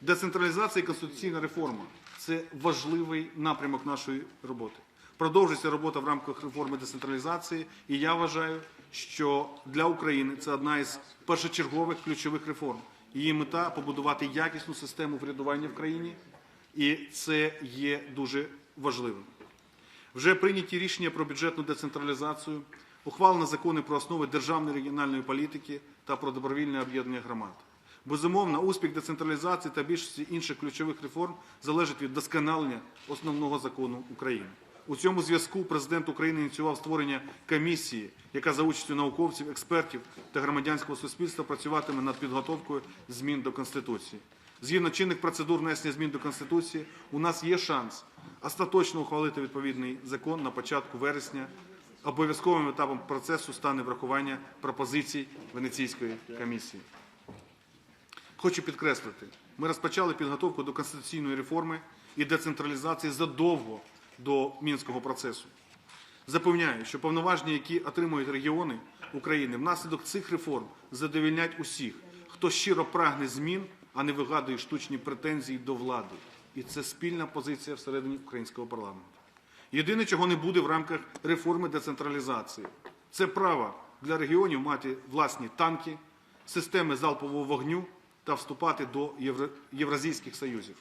Децентралізація і конституційна реформа це важливий напрямок нашої роботи. Продовжується робота в рамках реформи децентралізації, і я вважаю, що для України це одна із першочергових ключових реформ. Її мета побудувати якісну систему врядування в країні, і це є дуже важливим. Вже прийняті рішення про бюджетну децентралізацію, ухвалено закони про основи державної регіональної політики та про добровільне об'єднання громад. Безумовно, успіх децентралізації та більшості інших ключових реформ залежить від досконалення основного закону України. У цьому зв'язку президент України ініціював створення комісії, яка за участю науковців, експертів та громадянського суспільства працюватиме над підготовкою змін до Конституції. Згідно чинних процедур внесення змін до Конституції, у нас є шанс остаточно ухвалити відповідний закон на початку вересня. Обов'язковим етапом процесу стане врахування пропозицій Венеційської комісії. Хочу підкреслити, ми розпочали підготовку до конституційної реформи і децентралізації задовго до мінського процесу. Запевняю, що повноваження, які отримують регіони України, внаслідок цих реформ задовільнять усіх, хто щиро прагне змін, а не вигадує штучні претензії до влади. І це спільна позиція всередині українського парламенту. Єдине, чого не буде в рамках реформи децентралізації, це право для регіонів мати власні танки, системи залпового вогню та вступати до євразійських союзів.